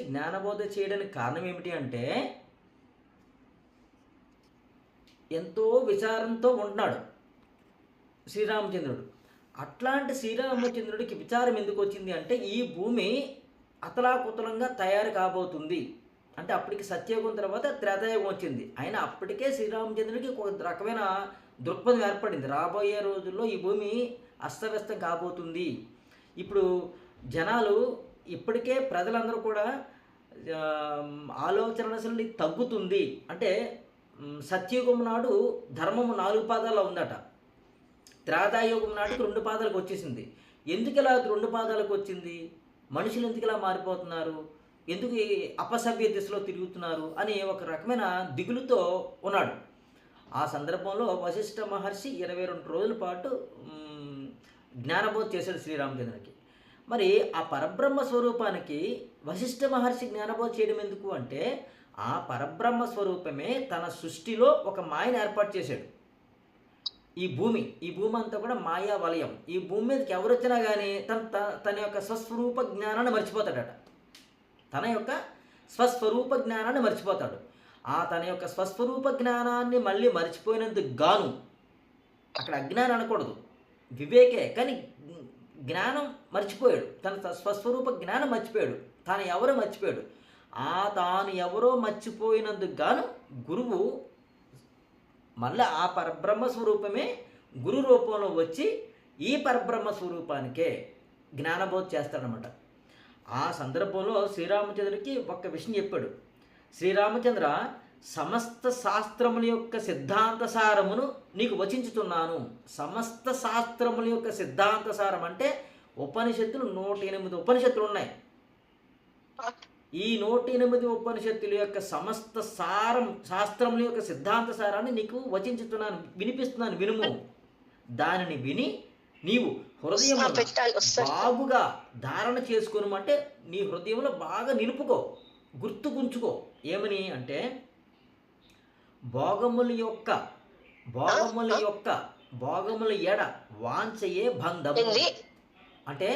జ్ఞానబోధ చేయడానికి కారణం ఏమిటి అంటే ఎంతో విచారంతో ఉంటున్నాడు శ్రీరామచంద్రుడు. అట్లాంటి శ్రీరామచంద్రుడికి విచారం ఎందుకు వచ్చింది అంటే ఈ భూమి అతలాకుతలంగా తయారు కాబోతుంది. అంటే అప్పటికి సత్యయుగం తర్వాత త్రేతాయుగం వచ్చింది. అయినా అప్పటికే శ్రీరామచంద్రుడికి ఒక రకమైన దృక్పథం ఏర్పడింది. రాబోయే రోజుల్లో ఈ భూమి అస్తవ్యస్తం కాబోతుంది. ఇప్పుడు జనాలు ఇప్పటికే ప్రజలందరూ కూడా ఆలోచన అసలు తగ్గుతుంది. అంటే సత్యయుగం నాడు ధర్మము నాలుగు పాదాల్లో ఉందట. త్రేతాయుగం నాటికి రెండు పాదాలకు వచ్చేసింది. ఎందుకు ఇలా రెండు పాదాలకు వచ్చింది? మనుషులు ఎందుకు ఇలా మారిపోతున్నారు? ఎందుకు అపసభ్య దిశలో తిరుగుతున్నారు? అని ఒక రకమైన దిగులుతో ఉన్నాడు. ఆ సందర్భంలో వశిష్ఠ మహర్షి ఇరవై రెండు రోజుల పాటు జ్ఞానబోధ చేశాడు శ్రీరామచంద్రునికి. మరి ఆ పరబ్రహ్మ స్వరూపానికి వశిష్ఠ మహర్షి జ్ఞానబోధ చేయడం ఎందుకు అంటే ఆ పరబ్రహ్మ స్వరూపమే తన సృష్టిలో ఒక మాయను ఏర్పాటు చేశాడు. ఈ భూమి ఈ భూమి అంతా కూడా మాయా వలయం. ఈ భూమి మీదకి ఎవరు వచ్చినా కానీ తన తన యొక్క స్వస్వరూప జ్ఞానాన్ని మర్చిపోతాడట. తన యొక్క స్వస్వరూప జ్ఞానాన్ని మర్చిపోతాడు. ఆ తన యొక్క స్వస్వరూప జ్ఞానాన్ని మళ్ళీ మర్చిపోయినందుకు గాను అక్కడ అజ్ఞానం అనకూడదు. వివేకే కానీ జ్ఞానం మర్చిపోయాడు. తన స్వస్వరూప జ్ఞానం మర్చిపోయాడు. తాను ఎవరో మర్చిపోయాడు. ఆ తాను ఎవరో మర్చిపోయినందుకు గాను గురువు మళ్ళీ ఆ పరబ్రహ్మ స్వరూపమే గురు రూపంలో వచ్చి ఈ పరబ్రహ్మ స్వరూపానికే జ్ఞానబోధ చేస్తాడనమాట ఆ సందర్భంలో శ్రీరామచంద్రుడికి ఒక్క విషయం చెప్పాడు. శ్రీరామచంద్ర సమస్త శాస్త్రముల యొక్క సిద్ధాంత సారమును నీకు వచించుతున్నాను. సమస్త శాస్త్రముల యొక్క సిద్ధాంత సారం అంటే ఉపనిషత్తులు నూట ఎనిమిది ఉపనిషత్తులు ఉన్నాయి ఈ నూట ఎనిమిది ఉపనిషత్తుల యొక్క సమస్త సారం శాస్త్రముల యొక్క సిద్ధాంత సారాన్ని నీకు వచించుతున్నాను వినిపిస్తున్నాను వినుము. దానిని విని నీవు హృదయం బాగుగా ధారణ చేసుకును అంటే నీ హృదయంలో బాగా నిలుపుకో గుర్తుకుంచుకో ఏమని అంటే భోగముల యొక్క భోగముల యొక్క భోగముల ఎడ వాంచయే బంధము. అంటే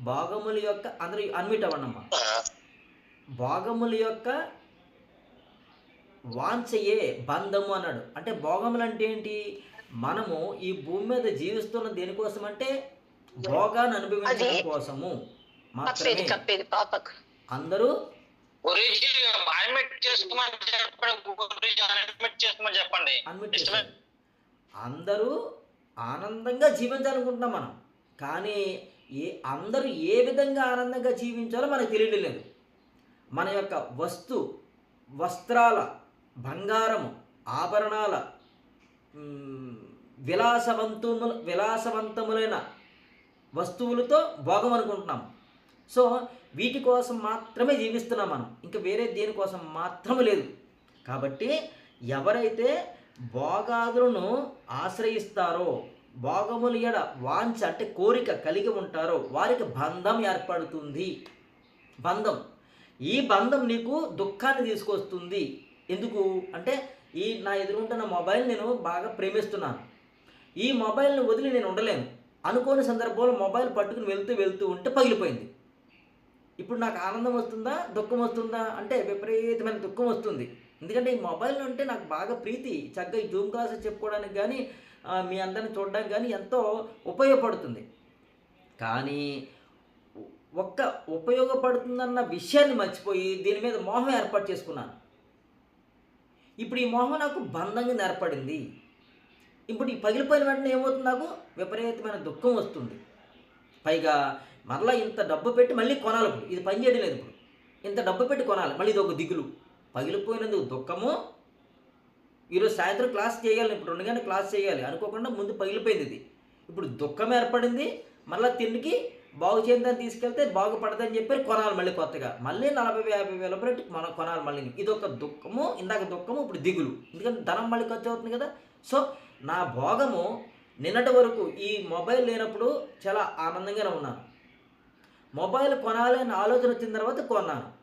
భోగముల యొక్క అందరూ అన్మిట్ అవ్వండమ్మా. భోగముల యొక్క వాంఛయే బంధము అన్నాడు. అంటే భోగములు అంటే ఏంటి? మనము ఈ భూమి మీద జీవిస్తున్న దేనికోసం అంటే భోగాన్ని అనుభవించడం కోసము మాత్రమే. అందరూ చేసుకోమని చెప్పండి చేసుకోమని చెప్పండి. అందరూ ఆనందంగా జీవించాలనుకుంటున్నాం మనం. కానీ ఏ అందరూ ఏ విధంగా ఆనందంగా జీవించాలో మనకు తెలియడం లేదు. మన యొక్క వస్తు వస్త్రాల బంగారము ఆభరణాల మ్, విలాసవంతముల విలాసవంతములైన వస్తువులతో భోగం అనుకుంటున్నాం. సో వీటి కోసం మాత్రమే జీవిస్తున్నాం మనం. ఇంకా వేరే దేనికోసం మాత్రమే లేదు. కాబట్టి ఎవరైతే భోగాదులను ఆశ్రయిస్తారో భోగముల ఎడ వాంఛ అంటే కోరిక కలిగి ఉంటారో వారికి బంధం ఏర్పడుతుంది. బంధం. ఈ బంధం నీకు దుఃఖాన్ని తీసుకొస్తుంది. ఎందుకు? అంటే ఈ నా ఎదురుంటున్న మొబైల్ నేను బాగా ప్రేమిస్తున్నాను. ఈ మొబైల్ని వదిలి నేను ఉండలేను. అనుకోని సందర్భంలో మొబైల్ పట్టుకుని వెళ్తూ వెళ్తూ ఉంటే పగిలిపోయింది. ఇప్పుడు నాకు ఆనందం వస్తుందా దుఃఖం వస్తుందా? అంటే విపరీతమైన దుఃఖం వస్తుంది. ఎందుకంటే ఈ మొబైల్ అంటే నాకు బాగా ప్రీతి. చక్కగా ఈ జూమ్ క్లాసెస్ చెప్పుకోవడానికి కానీ మీ అందరిని చూడడానికి కానీ ఎంతో ఉపయోగపడుతుంది. కానీ ఒక్క ఉపయోగపడుతుందన్న విషయాన్ని మర్చిపోయి దీని మీద మోహం ఏర్పాటు చేసుకున్నాను. ఇప్పుడు ఈ మోహం నాకు బంధంగా ఏర్పడింది. ఇప్పుడు ఈ పగిలిపోయిన వెంటనే ఏమవుతుంది నాకు? విపరీతమైన దుఃఖం వస్తుంది. పైగా మరలా ఇంత డబ్బు పెట్టి మళ్ళీ కొనాలి ఇప్పుడు. ఇది పని చేయడం లేదు ఇప్పుడు. ఇంత డబ్బు పెట్టి కొనాలి. మళ్ళీ ఇది ఒక దిగులు. పగిలిపోయినందుకు దుఃఖము. ఈరోజు సాయంత్రం క్లాస్ చేయాలి. ఇప్పుడు రెండు గంటల క్లాస్ చేయాలి. అనుకోకుండా ముందు పగిలిపోయింది ఇది. ఇప్పుడు దుఃఖం ఏర్పడింది. మళ్ళీ తిండికి బాగు చేద్దాన్ని తీసుకెళ్తే బాగుపడదని చెప్పి కొనాలి మళ్ళీ కొత్తగా. మళ్ళీ నలభై యాభై వేల పెట్టి మనం కొనాలి మళ్ళీ. ఇది ఒక దుఃఖము. ఇందాక దుఃఖము ఇప్పుడు దిగులు. ఎందుకంటే ధనం మళ్ళీ ఖర్చు అవుతుంది కదా. సో నా భోగము నిన్నటి వరకు ఈ మొబైల్ లేనప్పుడు చాలా ఆనందంగానే ఉన్నాను. మొబైల్ కొనాలి ఆలోచన వచ్చిన తర్వాత కొన్నాను.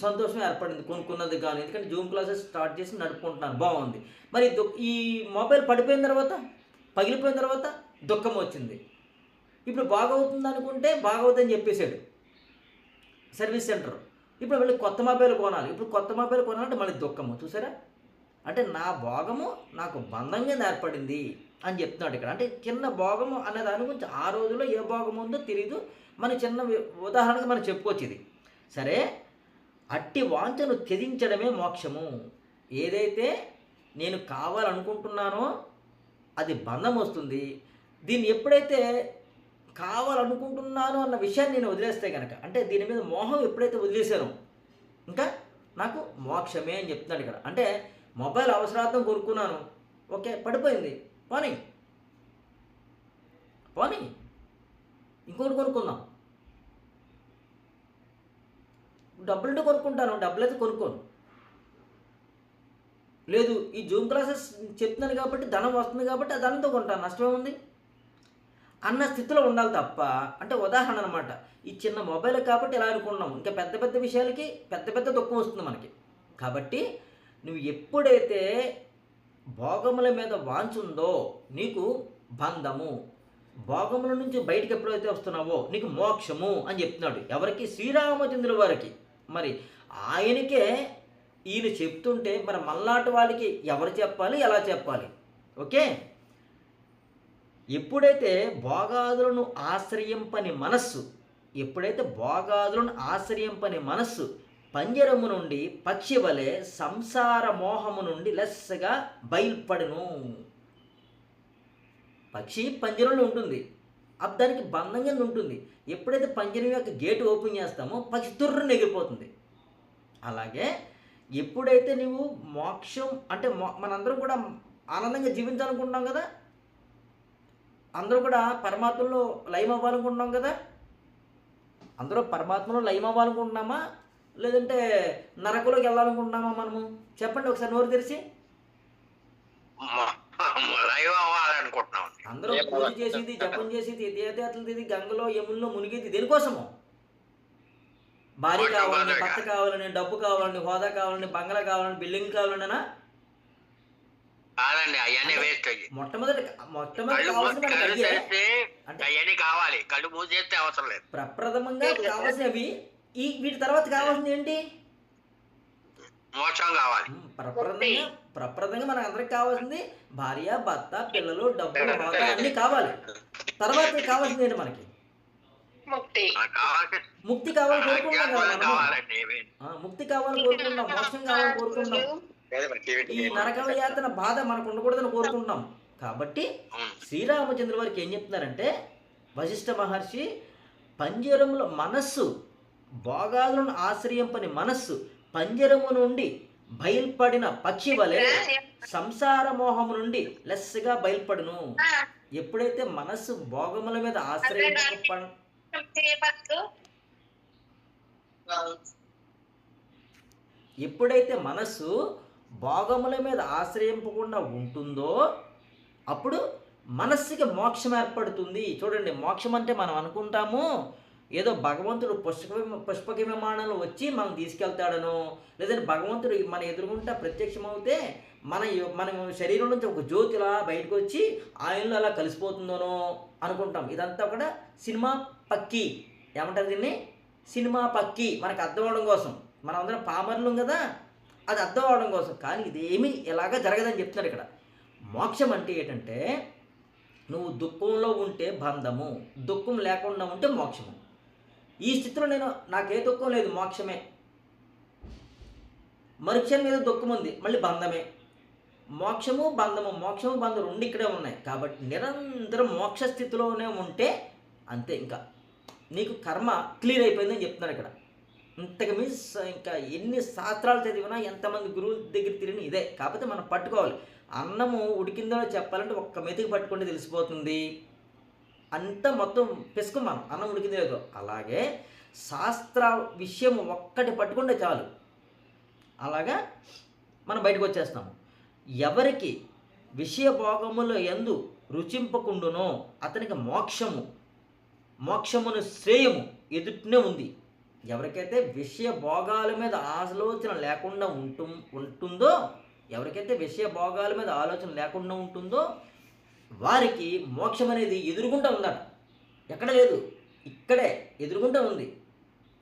సంతోషం ఏర్పడింది. కొనుక్కున్నది కానీ ఎందుకంటే జూమ్ క్లాసెస్ స్టార్ట్ చేసి నడుపుకుంటున్నాను బాగుంది. మరి ఈ మొబైల్ పడిపోయిన తర్వాత పగిలిపోయిన తర్వాత దుఃఖం వచ్చింది. ఇప్పుడు బాగవుతుంది అనుకుంటే బాగవుతుందని చెప్పేశాడు. Service centre. ఇప్పుడు మళ్ళీ కొత్త మొబైల్ కొనాలి. ఇప్పుడు కొత్త మొబైల్ కొనాలంటే మళ్ళీ దుఃఖము. చూసారా? అంటే నా భోగము నాకు బంధంగా ఏర్పడింది అని చెప్తున్నాడు ఇక్కడ. అంటే చిన్న భోగము అనే దాని గురించి ఆ రోజుల్లో ఏ భోగం ఉందో తెలియదు మన చిన్న ఉదాహరణకు మనం చెప్పుకోవచ్చు ఇది. సరే అట్టి వాంఛను త్యజించడమే మోక్షము. ఏదైతే నేను కావాలనుకుంటున్నానో అది బంధం వస్తుంది. దీన్ని ఎప్పుడైతే కావాలనుకుంటున్నాను అన్న విషయాన్ని నేను వదిలేస్తే కనుక అంటే దీని మీద మోహం ఎప్పుడైతే వదిలేశానో ఇంకా నాకు మోక్షమే అని చెప్తున్నాడు ఇక్కడ. అంటే మొబైల్ అవసరార్థం కొనుక్కున్నాను. ఓకే పడిపోయింది. పోనీ. పోనీ. ఇంకోటి కొనుక్కుందాం. డబ్బులుంటే కొనుక్కుంటాను. డబ్బులైతే కొనుక్కోను. లేదు ఈ జూమ్ క్లాసెస్ చెప్తున్నాను కాబట్టి ధనం వస్తుంది కాబట్టి ఆ ధనంతో కొంటాను. నష్టమే ఉంది అన్న స్థితిలో ఉండాలి తప్ప అంటే ఉదాహరణ అనమాట ఈ చిన్న మొబైల్ కాబట్టి ఇలా అనుకున్నాం. ఇంకా పెద్ద పెద్ద విషయాలకి పెద్ద పెద్ద దుఃఖం వస్తుంది మనకి. కాబట్టి నువ్వు ఎప్పుడైతే భోగముల మీద వాంచుందో నీకు బంధము. భోగముల నుంచి బయటకు ఎప్పుడైతే వస్తున్నావో నీకు మోక్షము అని చెప్తున్నాడు. ఎవరికి? శ్రీరామచంద్రుల వారికి. మరి ఆయనకే ఈయన చెప్తుంటే మరి మల్లాటి వాళ్ళకి ఎవరు చెప్పాలి? ఎలా చెప్పాలి? ఓకే? ఎప్పుడైతే భోగాదులను ఆశ్రయింపని మనస్సు ఎప్పుడైతే భోగాదులను ఆశ్రయింపని మనస్సు పంజరము నుండి పక్షి వలె సంసార మోహము నుండి లెస్సగా బయల్పడును. పక్షి పంజరంలో ఉంటుంది. అప్పుడు దానికి బంధం కింద ఉంటుంది. ఎప్పుడైతే పంజరం యొక్క గేట్ ఓపెన్ చేస్తామో పక్షి తుర్రు ఎగిరిపోతుంది. అలాగే ఎప్పుడైతే నువ్వు మోక్షం అంటే మో- మనందరం కూడా ఆనందంగా జీవించాలనుకుంటున్నాం కదా? అందరూ కూడా పరమాత్మలో లయం అవ్వాలనుకుంటున్నాం కదా? అందరూ పరమాత్మలో లయం అవ్వాలనుకుంటున్నామా లేదంటే నరకలోకి వెళ్ళాలనుకుంటున్నామా మనము? చెప్పండి ఒకసారి నోరు తెరిచి. అందరూ పూజ చేసేది జపం చేసేది తీర్థయాత్రలు తీది గంగలో యముల్లో మునిగేది దేనికోసము? భార్య కావాలని భర్త కావాలని డబ్బు కావాలని హోదా కావాలని బంగ్లా కావాలని బిల్డింగ్ కావాలన్నా? కాదండి అవన్నీ వేస్ట్ అయ్యి. మొట్టమొదటి అవన్నీ కావాలి. కళ్ళు మూసేస్తే అవసరం లేదు. ప్రప్రథమంగా కావాల్సినవి ఈ వీటి తర్వాత కావాల్సింది ఏంటి? మోక్షం కావాలి. ఉమ్, ప్రప్రథంగా ప్రప్రథంగా మనకు అందరికి కావాల్సింది భార్య భర్త పిల్లలు డబ్బులు హోదా అన్నీ కావాలి. తర్వాత కావాల్సింది ఏంటి మనకి? ముక్తి. ఆ కావాల్సిన ముక్తి కావాలని కోరుకుంటాం కదా ఆజ్ఞాపనం మనము కావాలండి ఇవి. ఆ, ముక్తి కావాలని కోరుకుంటాం మోక్షం కావాలని కోరుకుంటాం ఈ నరకల యాతన బాధ మనకు ఉండకూడదని కోరుకుంటున్నాం. కాబట్టి. శ్రీరామచంద్ర వారికి ఏం చెప్తున్నారంటే వశిష్ఠ మహర్షి పంజరములో మనస్సు భోగాలను ఆశ్రయింపని మనస్సు పంజరము నుండి బయల్పడిన పక్షి వలె సంసార మోహము నుండి లెస్సగా బయల్పడును. ఎప్పుడైతే మనస్సు భోగముల మీద ఆశ్రయింప ఎప్పుడైతే మనస్సు భోగముల మీద ఆశ్రయింపకుండా ఉంటుందో అప్పుడు మనస్సుకి మోక్షం ఏర్పడుతుంది. చూడండి మోక్షం అంటే మనం అనుకుంటాము ఏదో భగవంతుడు పుష్ప పుష్పక విమానంలో వచ్చి మనం తీసుకెళ్తాడనో లేదంటే భగవంతుడు మన ఎదురుగుంటా ప్రత్యక్షమవుతే మన మన శరీరం నుంచి ఒక జ్యోతిలా బయటకు వచ్చి ఆయనలో అలా కలిసిపోతుందనో అనుకుంటాం. ఇదంతా కూడా సినిమా పక్కి. ఏమంటారు దీన్ని? సినిమా పక్కి. మనకు అర్థం అవడం కోసం. మనం అందరం పామర్లం కదా అది అర్థం అవడం కోసం. కానీ ఇదేమీ ఇలాగా జరగదని చెప్తున్నారు ఇక్కడ. మోక్షం అంటే ఏంటంటే నువ్వు దుఃఖంలో ఉంటే బంధము దుఃఖం లేకుండా ఉంటే మోక్షము. ఈ స్థితిలో నేను నాకే దుఃఖం లేదు మోక్షమే. మరుక్షణం మీద దుఃఖం ఉంది మళ్ళీ బంధమే. మోక్షము బంధము మోక్షము బంధం రెండు ఇక్కడే ఉన్నాయి. కాబట్టి నిరంతరం మోక్ష స్థితిలోనే ఉంటే అంతే ఇంకా. నీకు కర్మ క్లియర్ అయిపోయిందని చెప్తున్నారు ఇక్కడ. ఇంతకు మిస్ ఇంకా ఎన్ని శాస్త్రాలు చదివినా ఎంతమంది గురువుల దగ్గర తిరిగిన ఇదే. కాకపోతే మనం పట్టుకోవాలి. అన్నము ఉడికిందో చెప్పాలంటే ఒక్క మెతుకు పట్టుకుంటే తెలిసిపోతుంది. అంతా మొత్తం పిసుకు మనం అన్నం ఉడికింది లేదు. అలాగే శాస్త్ర విషయం ఒక్కటి పట్టుకుంటే చాలు. అలాగా మనం బయటకు వచ్చేస్తాము. ఎవరికి విషయ భోగములో ఎందు రుచింపకుండునో అతనికి మోక్షము మోక్షమును శ్రేయము ఎదుటినే ఉంది. ఎవరికైతే విషయ భోగాల మీద ఆలోచన లేకుండా ఉంటు ఉంటుందో ఎవరికైతే విషయ భోగాల మీద ఆలోచన లేకుండా ఉంటుందో వారికి మోక్షం అనేది ఎదురుగుంటా ఉందట. ఎక్కడ లేదు. ఇక్కడే ఎదురుగుంటా ఉంది.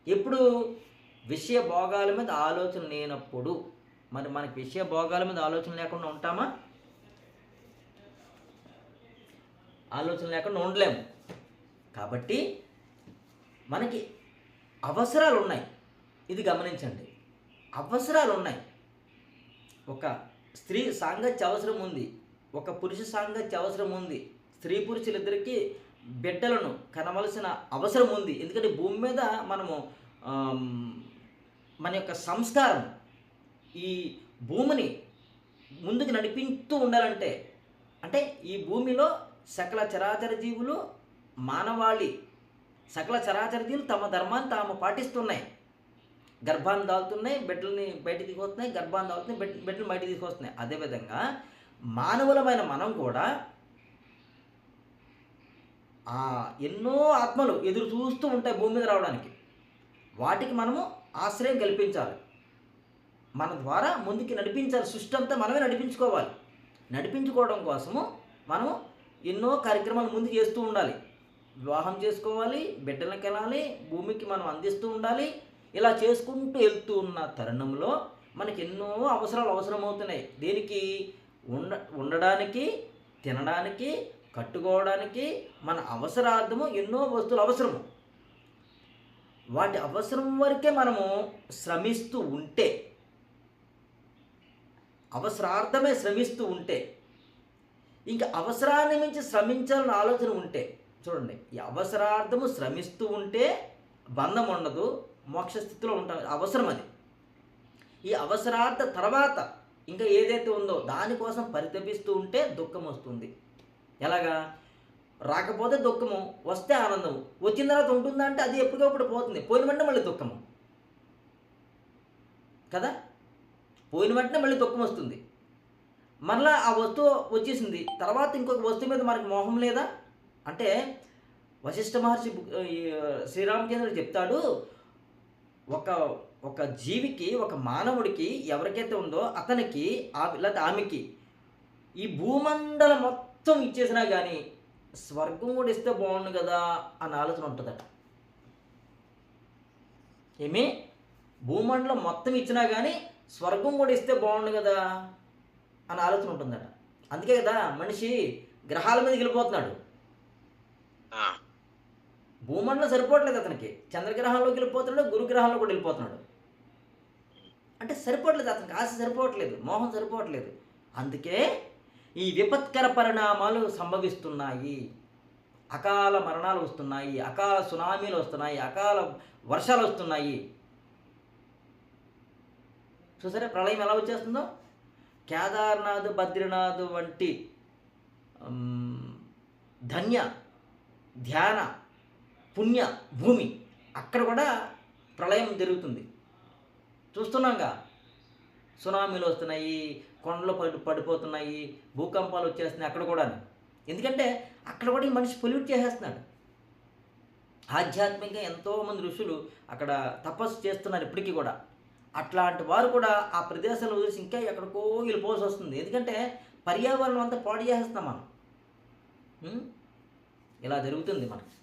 ఎప్పుడు? విషయ భోగాల మీద ఆలోచన లేనప్పుడు. మరి మనకి విషయ భోగాల మీద ఆలోచన లేకుండా ఉంటామా? ఆలోచన లేకుండా ఉండలేము. కాబట్టి మనకి అవసరాలు ఉన్నాయి ఇది గమనించండి. అవసరాలు ఉన్నాయి ఒక స్త్రీ సాంగత్య అవసరం ఉంది. ఒక పురుష సాంగత్య అవసరం ఉంది. స్త్రీ పురుషులిద్దరికీ బిడ్డలను కనవలసిన అవసరం ఉంది. ఎందుకంటే భూమి మీద మనము మన యొక్క సంస్కారం ఈ భూమిని ముందుకు నడిపిస్తూ ఉండాలంటే అంటే ఈ భూమిలో సకల చరాచర జీవులు మానవాళి సకల చరాచర జీవులు తమ ధర్మాన్ని తాము పాటిస్తున్నాయి. గర్భాన్ని దాల్తున్నాయి బిడ్డల్ని బయటికి తీసుకొస్తున్నాయి గర్భాన్ని దాల్తున్నాయి బిడ్డ బిడ్డలు బయటికి తీసుకొస్తున్నాయి. అదేవిధంగా మానవులమైన మనం కూడా ఆ ఎన్నో ఆత్మలు ఎదురు చూస్తూ ఉంటాయి భూమి మీద రావడానికి. వాటికి మనము ఆశ్రయం కల్పించాలి. మన ద్వారా ముందుకి నడిపించాలి. సృష్టి అంతా మనమే నడిపించుకోవాలి. నడిపించుకోవడం కోసము మనము ఎన్నో కార్యక్రమాలు ముందు చేస్తూ ఉండాలి. వివాహం చేసుకోవాలి బిడ్డలకు వెళ్ళాలి భూమికి మనం అందిస్తూ ఉండాలి. ఇలా చేసుకుంటూ వెళ్తూ ఉన్న తరుణంలో మనకి ఎన్నో అవసరాలు అవసరమవుతున్నాయి. దేనికి? ఉండ ఉండడానికి తినడానికి కట్టుకోవడానికి మన అవసరార్థము ఎన్నో వస్తువులు అవసరము. వాటి అవసరం వరకే మనము శ్రమిస్తూ ఉంటే అవసరార్థమే శ్రమిస్తూ ఉంటే ఇంకా అవసరాన్ని మించి శ్రమించాలని ఆలోచన ఉంటే చూడండి ఈ అవసరార్థము శ్రమిస్తూ ఉంటే బంధం ఉండదు మోక్ష స్థితిలో ఉంటాం అవసరం అది ఈ అవసరార్థ తర్వాత ఇంకా ఏదైతే ఉందో దానికోసం పరితపిస్తూ ఉంటే దుఃఖం వస్తుంది. ఎలాగా? రాకపోతే దుఃఖము వస్తే ఆనందము. వచ్చిన తర్వాత ఉంటుందా అంటే అది ఎప్పటికప్పుడు పోతుంది. పోయిన వెంటనే మళ్ళీ దుఃఖము. కదా? పోయిన వెంటనే మళ్ళీ దుఃఖం వస్తుంది. మరలా ఆ వస్తువు వచ్చేసింది. తర్వాత ఇంకొక వస్తువు మీద మనకి మోహం లేదా? అంటే వశిష్ఠ మహర్షి శ్రీరామచంద్రుడు చెప్తాడు ఒక ఒక జీవికి ఒక మానవుడికి ఎవరికైతే ఉందో అతనికి ఆ లేకపోతే ఆమెకి ఈ భూమండలం మొత్తం ఇచ్చేసినా కానీ స్వర్గం కూడా ఇస్తే బాగుండు కదా అన్న ఆలోచన ఉంటుందట. ఏమి? భూమండలం మొత్తం ఇచ్చినా కానీ స్వర్గం కూడా ఇస్తే బాగుండు కదా అన్న ఆలోచన ఉంటుందట. అందుకే కదా మనిషి గ్రహాల మీదకి వెళ్ళిపోతున్నాడు. భూమండలం సరిపోవట్లేదు అతనికి. చంద్రగ్రహంలోకి వెళ్ళిపోతున్నాడు గురుగ్రహంలో కూడా వెళ్ళిపోతున్నాడు. అంటే సరిపోవట్లేదు అతనికి ఆశ సరిపోవట్లేదు మోహం సరిపోవట్లేదు. అందుకే ఈ విపత్కర పరిణామాలు సంభవిస్తున్నాయి. అకాల మరణాలు వస్తున్నాయి అకాల సునామీలు వస్తున్నాయి అకాల వర్షాలు వస్తున్నాయి. చూసారా ప్రళయం ఎలా వచ్చేస్తుందో? కేదార్నాథ్ బద్రీనాథ్ వంటి ధన్య ధ్యాన పుణ్య భూమి అక్కడ కూడా ప్రళయం జరుగుతుంది. చూస్తున్నాంగా. సునామీలు వస్తున్నాయి కొండలు పడి పడిపోతున్నాయి భూకంపాలు వచ్చేస్తున్నాయి అక్కడ కూడా ఎందుకంటే అక్కడ కూడా ఈ మనిషి పొల్యూట్ చేసేస్తున్నాడు. ఆధ్యాత్మికంగా ఎంతోమంది ఋషులు అక్కడ తపస్సు చేస్తున్నారు ఇప్పటికీ కూడా. అట్లాంటి వారు కూడా ఆ ప్రదేశాలు వదిలేసి ఇంకా ఎక్కడికో వెళ్ళిపోవాల్సి వస్తుంది. ఎందుకంటే పర్యావరణం అంతా పాడు చేసేస్తున్నాం మనం. ఇలా జరుగుతుంది మనకి.